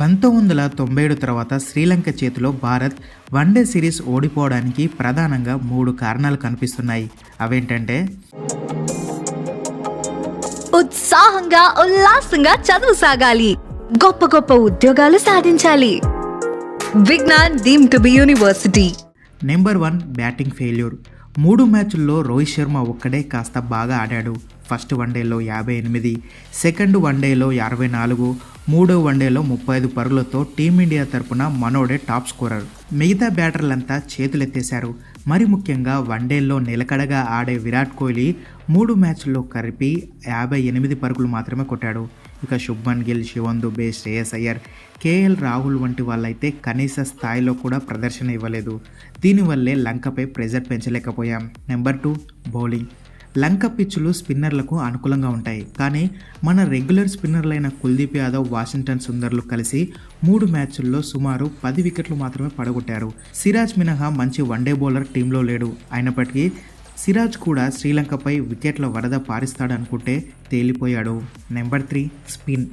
పంతొమ్మిది వందల తొంభై ఏడు తర్వాత శ్రీలంక చేతిలో భారత్ వన్డే సిరీస్ ఓడిపోవడానికి ప్రధానంగా మూడు కారణాలు కనిపిస్తున్నాయి. అవేంటంటే ఉత్సాహంగా ఉల్లాసంగా చదువు సాగాలి. గొప్ప గొప్ప ఉద్యోగాలు సాధించాలి. Vignan deemed to be university. Number one batting failure. మూడు మ్యాచ్ల్లో రోహిత్ శర్మ ఒక్కడే కాస్త బాగా ఆడాడు. ఫస్ట్ వన్డేలో యాభై ఎనిమిది సెకండ్ వన్డేలో అరవై నాలుగు మూడో వన్డేలో ముప్పై ఐదు పరుగులతో టీమిండియా తరపున మనోడే టాప్ స్కోరర్. మిగతా బ్యాటర్లంతా చేతులెత్తేశారు. మరి ముఖ్యంగా వన్డేల్లో నిలకడగా ఆడే విరాట్ కోహ్లీ మూడు మ్యాచ్ల్లో కలిపి యాభై ఎనిమిది పరుగులు మాత్రమే కొట్టాడు. ఇక శుభ్మన్ గిల్ శివన్ దుబే శ్రేయస్ అయ్యర్ కేఎల్ రాహుల్ వంటి వాళ్ళైతే కనీస స్థాయిలో కూడా ప్రదర్శన ఇవ్వలేదు. దీనివల్లే లంకపై ప్రెజర్ పెంచలేకపోయాం. Number two bowling. లంక పిచ్లు స్పిన్నర్లకు అనుకూలంగా ఉంటాయి. కానీ మన రెగ్యులర్ స్పిన్నర్లైన కుల్దీప్ యాదవ్ వాషింగ్టన్ సుందర్లు కలిసి మూడు మ్యాచ్ల్లో సుమారు పది వికెట్లు మాత్రమే పడగొట్టారు. సిరాజ్ మినహా మంచి వన్డే బౌలర్ టీంలో లేడు. అయినప్పటికీ సిరాజ్ కూడా శ్రీలంకపై వికెట్ల వరద పారిస్తాడనుకుంటే తేలిపోయాడు. Number three spin.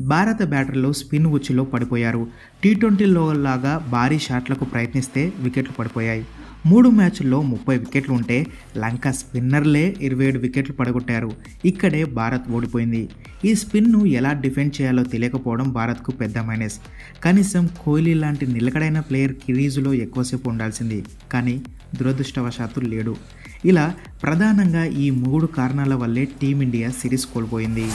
భారత బ్యాటర్లు స్పిన్ ఉచ్చులో పడిపోయారు. టీ ట్వంటీలో లాగా భారీ షాట్లకు ప్రయత్నిస్తే వికెట్లు పడిపోయాయి. మూడు మ్యాచ్ల్లో ముప్పై వికెట్లు ఉంటే లంక స్పిన్నర్లే ఇరవై ఏడు వికెట్లు పడగొట్టారు. ఇక్కడే భారత్ ఓడిపోయింది. ఈ స్పిన్ను ఎలా డిఫెండ్ చేయాలో తెలియకపోవడం భారత్కు పెద్ద మైనస్. కనీసం కోహ్లీ లాంటి నిలకడైన ప్లేయర్ క్రీజులో ఎక్కువసేపు ఉండాల్సింది. కానీ దురదృష్టవశాత్తు లేడు. ఇలా ప్రధానంగా ఈ మూడు కారణాల వల్లే టీమిండియా సిరీస్ కోల్పోయింది.